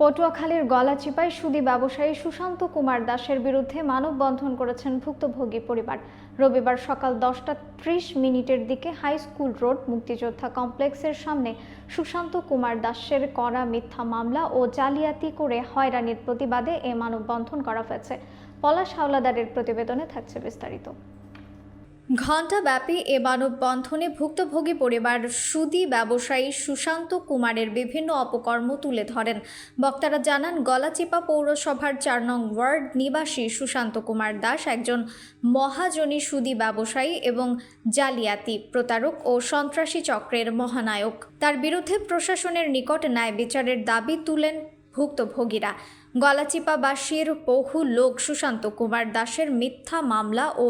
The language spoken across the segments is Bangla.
পটুয়াখালীর গলাচিপায় সুদী ব্যবসায়ী সুশান্ত কুমার দাসের বিরুদ্ধে মানববন্ধন করেছেন ভুক্তভোগী পরিবার। রবিবার সকাল দশটা ত্রিশ মিনিটের দিকে হাই স্কুল রোড মুক্তিযোদ্ধা কমপ্লেক্সের সামনে সুশান্ত কুমার দাসের করা মিথ্যা মামলা ও জালিয়াতি করে হয়রানির প্রতিবাদে এ মানববন্ধন করা হয়েছে। পলাশ হাওলাদারের প্রতিবেদনে থাকছে বিস্তারিত। ঘণ্টাব্যাপী এ মানববন্ধনে ভুক্তভোগী পরিবার, সুদী ব্যবসায়ী সুশান্ত কুমারের বিভিন্ন অপকর্ম তুলে ধরেন। বক্তারা জানান, গলাচিপা পৌরসভার চার নং ওয়ার্ড নিবাসী সুশান্ত কুমার দাস একজন মহাজনী সুদী ব্যবসায়ী এবং জালিয়াতি প্রতারক ও সন্ত্রাসী চক্রের মহানায়ক। তার বিরুদ্ধে প্রশাসনের নিকট ন্যায় বিচারের দাবি তুলেন ভুক্তভোগীরা। গলাচিপাবাসীর বহু লোক সুশান্ত কুমার দাসের মিথ্যা মামলা ও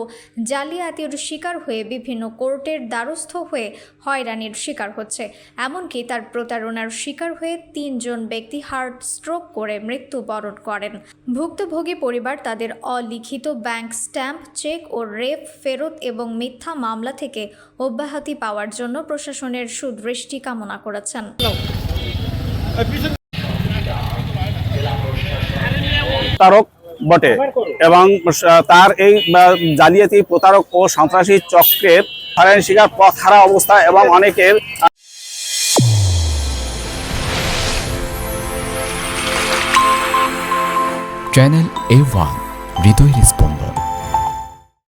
জালিয়াতির শিকার হয়ে বিভিন্ন কোর্টের দ্বারস্থ হয়ে হয়রানির শিকার হচ্ছে। এমনকি তার প্রতারণার শিকার হয়ে তিনজন ব্যক্তি হার্ট স্ট্রোক করে মৃত্যুবরণ করেন। ভুক্তভোগী পরিবার তাদের অলিখিত ব্যাংক স্ট্যাম্প, চেক ও রেপ, ফেরত এবং মিথ্যা মামলা থেকে অব্যাহতি পাওয়ার জন্য প্রশাসনের সুদৃষ্টি কামনা করেছেন। প্রতারক বটে। এবং তার এই জালিয়াতি, প্রতারক ও সন্ত্রাসী চক্রের হয়রানি শিকার, পথ হারা অবস্থা এবং অনেকের চ্যানেল এ ওয়ান হৃদয় স্পন্দন